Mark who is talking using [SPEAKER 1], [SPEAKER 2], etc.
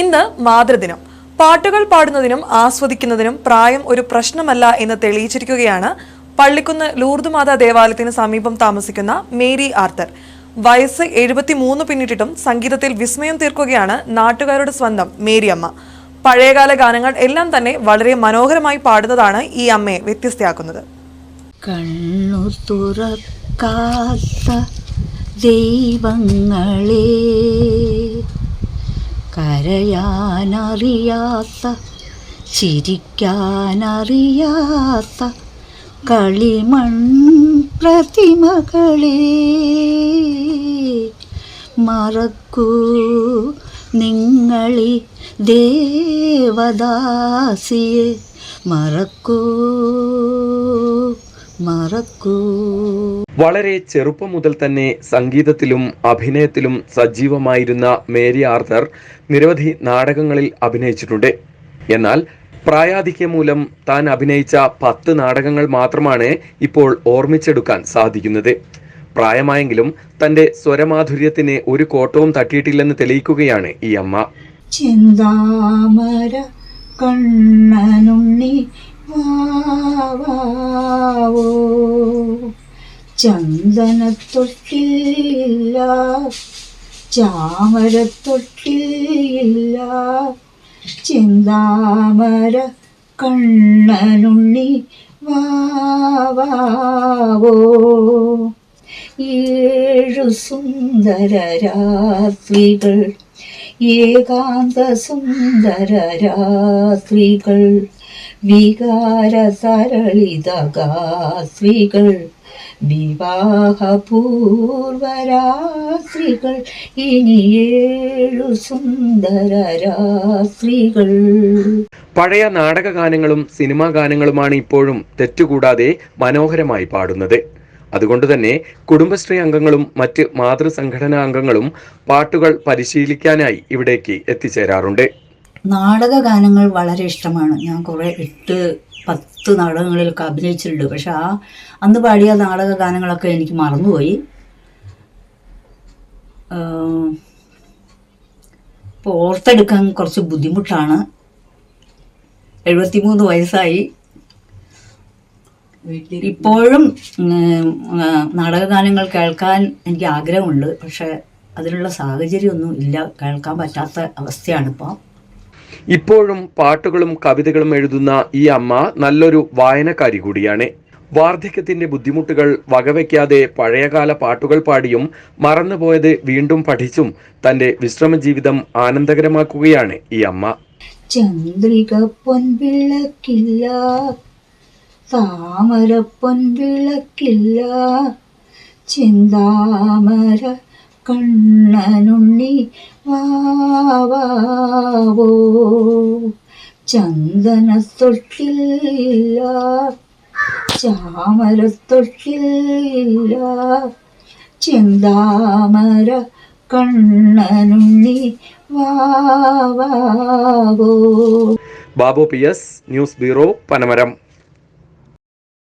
[SPEAKER 1] ഇന്ന് മാതൃദിനം. പാട്ടുകൾ പാടുന്നതിനും ആസ്വദിക്കുന്നതിനും പ്രായം ഒരു പ്രശ്നമല്ല എന്ന് തെളിയിച്ചിരിക്കുകയാണ് പള്ളിക്കുന്ന് ലൂർദ് മാതാ ദേവാലയത്തിന് സമീപം താമസിക്കുന്ന മേരി ആർത്തർ. വയസ്സ് എഴുപത്തിമൂന്ന് പിന്നിട്ടിട്ടും സംഗീതത്തിൽ വിസ്മയം തീർക്കുകയാണ് നാട്ടുകാരുടെ സ്വന്തം മേരിയമ്മ പഴയകാല ഗാനങ്ങൾ എല്ലാം തന്നെ വളരെ മനോഹരമായി പാടുന്നതാണ് ഈ അമ്മയെ വ്യത്യസ്തയാക്കുന്നത്.
[SPEAKER 2] കണ്ണു തുറക്കാത്ത ദൈവങ്ങളെ കരയാനറിയാത്ത ചിരിക്കാനറിയാത്ത കളിമൺ പ്രതിമകളെ മറക്കൂ നിങ്ങളി ദേവദാസിയെ മറക്കൂ. മറക്കൂ.
[SPEAKER 3] വളരെ ചെറുപ്പം മുതൽ തന്നെ സംഗീതത്തിലും അഭിനയത്തിലും സജീവമായിരുന്ന മേരി ആർത്തർ നിരവധി നാടകങ്ങളിൽ അഭിനയിച്ചിട്ടുണ്ട്. എന്നാൽ പ്രായാധിക്യം മൂലം താൻ അഭിനയിച്ച പത്ത് നാടകങ്ങൾ മാത്രമാണ് ഇപ്പോൾ ഓർമ്മിച്ചെടുക്കാൻ സാധിക്കുന്നത്. പ്രായമായെങ്കിലും തന്റെ സ്വരമാധുര്യത്തിന് ഒരു കോട്ടവും തട്ടിയിട്ടില്ലെന്ന് തെളിയിക്കുകയാണ് ഈ അമ്മ.
[SPEAKER 2] ചിന്താമര കണ്ണനുണ്ണി വാവോ ചന്ദനത്തൊട്ടില്ല ചാമരത്തൊട്ടില്ല ചിന്താമര കണ്ണനുണ്ണി വാവോ ഏഴു സുന്ദര രാത്രികൾ ഏകാന്ത സുന്ദര രാത്രികൾ വികാര ഗാത്രികൾ വിവാഹപൂർവരാത്രികൾ ഇനി ഏഴു സുന്ദര രാത്രികൾ
[SPEAKER 3] പഴയ നാടക ഗാനങ്ങളും സിനിമാ ഗാനങ്ങളുമാണ് ഇപ്പോഴും തെറ്റുകൂടാതെ മനോഹരമായി പാടുന്നത്. അതുകൊണ്ട് തന്നെ കുടുംബശ്രീ അംഗങ്ങളും മറ്റ് മാതൃസംഘടനാ അംഗങ്ങളും പാട്ടുകൾ പരിശീലിക്കാനായി ഇവിടേക്ക് എത്തിച്ചേരാറുണ്ട്.
[SPEAKER 2] നാടക ഗാനങ്ങൾ വളരെ ഇഷ്ടമാണ്. ഞാൻ കുറേ എട്ട് പത്ത് നാടകങ്ങളിലൊക്കെ അഭിനയിച്ചിട്ടുണ്ട്. പക്ഷെ ആ അന്ന് പാടിയ നാടക ഗാനങ്ങളൊക്കെ എനിക്ക് മറന്നുപോയി. ഇപ്പോൾ ഓർത്തെടുക്കാൻ കുറച്ച് ബുദ്ധിമുട്ടാണ്. എഴുപത്തിമൂന്ന് വയസ്സായി. ഇപ്പോഴും നാടക ഗാനങ്ങൾ നാടകഗാനങ്ങൾ കേൾക്കാൻ എനിക്ക് ആഗ്രഹമുണ്ട്. പക്ഷെ അതിനുള്ള സാഹചര്യമൊന്നും ഇല്ല. കേൾക്കാൻ പറ്റാത്ത അവസ്ഥയാണിപ്പോൾ
[SPEAKER 3] ഇപ്പോഴും പാട്ടുകളും കവിതകളും എഴുതുന്ന ഈ അമ്മ നല്ലൊരു വായനക്കാരി കൂടിയാണ്. വാർദ്ധക്യത്തിന്റെ ബുദ്ധിമുട്ടുകൾ വകവയ്ക്കാതെ പഴയകാല പാട്ടുകൾ പാടിയും മറന്നുപോയത് വീണ്ടും പഠിച്ചും തന്റെ വിശ്രമ ജീവിതം ആനന്ദകരമാക്കുകയാണ് ഈ അമ്മ.
[SPEAKER 2] ചന്ദ്രിക പൊൻവിളക്കില്ല താമര പൊൻവിളക്കില്ല ചിന്താമര കണ്ണനുണ്ണി വാവോ ചാമര തൊഴിലില്ല ചിന്താമര Kannanunni വാവോ
[SPEAKER 3] Babu P S news bureau Panamaram.